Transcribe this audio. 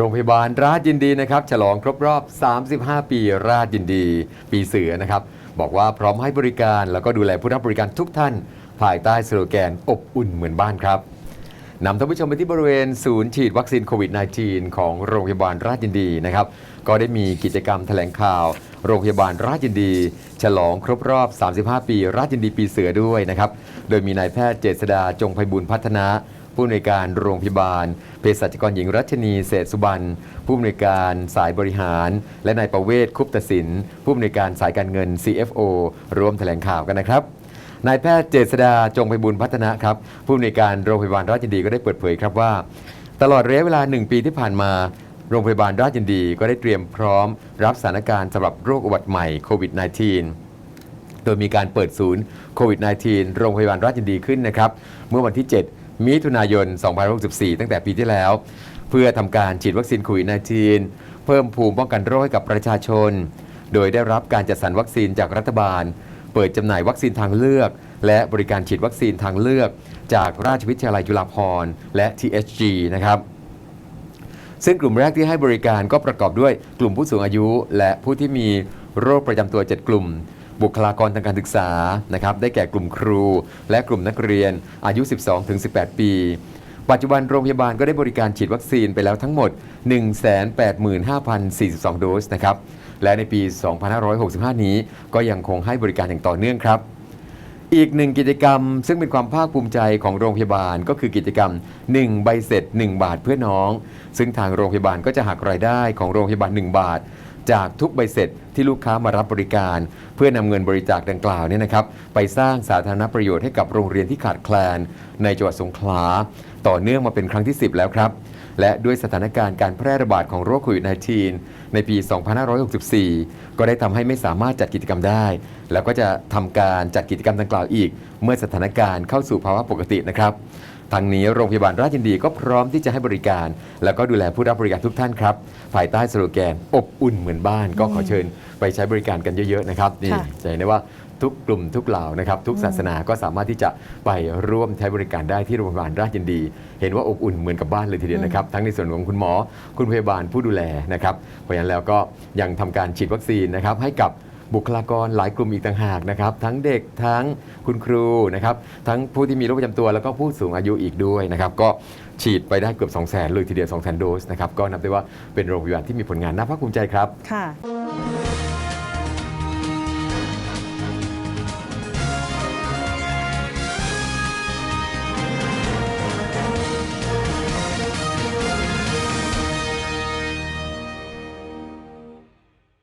โรงพยาบาลราชยินดีนะครับฉลองครบรอบ 35 ปีราชยินดี ปีเสือนะครับ บอกว่าพร้อมให้บริการแล้วก็ดูแลผู้รับบริการทุกท่าน ภายใต้สโลแกนอบอุ่นเหมือนบ้านครับนำท่านผู้ชมไปที่บริเวณศูนย์ฉีดวัคซีนโควิด -19 ของโรงพยาบาลราชยินดีนะครับ ก็ได้มีกิจกรรมแถลงข่าว โรงพยาบาลราชยินดี ฉลองครบรอบ 35 ปี ราชยินดีปีเสือด้วยนะครับ โดยมีนายแพทย์เจษดาจงไพบุญพัฒนา ผู้อำนวยการโรงพยาบาลเภสัชกรหญิงรัชนีเศรษฐสุบรรณผู้อำนวยการสายบริหาร และนายประเวศคุปตสินผู้อำนวยการสายการเงิน CFO ร่วมแถลงข่าวกันนะครับนายแพทย์เจษดาจงไพบุญพัฒนะครับผู้อำนวยการโรงพยาบาลราชินดีก็ได้เปิดเผยครับว่า ตลอดระยะเวลา 1 ปีที่ผ่านมาโรงพยาบาลราชยินดีก็ได้เตรียมพร้อม รับสถานการณ์สำหรับโรคอุบัติใหม่โควิด -19 โดยมีการเปิดศูนย์โควิด -19 โรงพยาบาลราชยินดีขึ้นนะครับ เมื่อวันที่ 7 มิถุนายน2564 ตั้งแต่ปีที่แล้ว เพื่อทำการฉีดวัคซีนโควิด -19 เพิ่มภูมิป้องกันโรคให้กับประชาชน โดยได้รับการจัดสรรวัคซีนจากรัฐบาล เปิดจำหน่ายวัคซีนทางเลือก และบริการฉีดวัคซีนทางเลือก จากราชวิทยาลัยจุฬาภรณ์และ THG นะครับซึ่งกลุ่มแรกที่ให้บริการก็ประกอบด้วยกลุ่มผู้สูงอายุ และผู้ที่มีโรคประจำตัว 7 กลุ่ม บุคลากรทางการศึกษานะครับได้แก่กลุ่มครู และกลุ่มนักเรียนอายุ 12-18 ปี ปัจจุบันโรงพยาบาลก็ได้บริการฉีดวัคซีนไปแล้วทั้งหมด 185,042 โดสนะครับและในปี 2565 นี้ก็ยังคงให้บริการอย่างต่อเนื่องครับ อีกหนึ่งกิจกรรม ซึ่งเป็นความภาคภูมิใจของโรงพยาบาลก็คือกิจกรรม 1 ใบเสร็จ 1 บาทเพื่อน้อง ซึ่งทางโรงพยาบาลก็จะหักรายได้ของโรงพยาบาล 1 บาท จากทุกใบเสร็จที่ลูกค้ามารับบริการ เพื่อนำเงินบริจาคดังกล่าวเนี่ยนะครับ ไปสร้างสาธารณประโยชน์ให้กับโรงเรียนที่ขาดแคลน ในจังหวัดสงขลา ต่อเนื่องมาเป็นครั้งที่ 10 แล้วครับ และด้วยสถานการณ์การแพร่ระบาดของโรคโควิด -19 ในปี 2564 ก็ได้ทำให้ไม่สามารถจัดกิจกรรมได้ แล้วก็จะทำการจัดกิจกรรมดังกล่าวอีก เมื่อสถานการณ์เข้าสู่ภาวะปกตินะครับ ทางนี้โรงพยาบาลราชยินดีก็พร้อมที่จะให้บริการ แล้วก็ดูแลผู้รับบริการทุกท่านครับ ภายใต้สโลแกนอบอุ่นเหมือนบ้าน ก็ขอเชิญไปใช้บริการกันเยอะๆนะครับนี่ค่ะ จะเห็นได้ว่าทุกกลุ่มทุกเหล่านะครับทุกศาสนาก็สามารถที่จะไปร่วมใช้บริการได้ที่โรงพยาบาลราชยินดี เห็นว่าอบอุ่นเหมือนกับบ้านเลยทีเดียวนะครับ ทั้งในส่วนของคุณหมอ คุณพยาบาลผู้ดูแลนะครับเพราะฉะนั้นแล้วก็ยังทำการฉีดวัคซีนนะครับให้กับ บุคลากรหลายกลุ่มอีกต่างหากนะครับ ทั้งเด็กทั้งคุณครูนะครับ ทั้งผู้ที่มีโรคประจำตัวแล้วก็ผู้สูงอายุอีกด้วยนะครับ ก็ฉีดไปได้เกือบ 2 0 0 0 0 0เลยทีเดียว 2 0 0 0 0 0โดสนะครับ ก็นับได้ว่าเป็นโรงพยาบาลที่มีผลงานน่าภาคภูมิใจครับ ค่ะ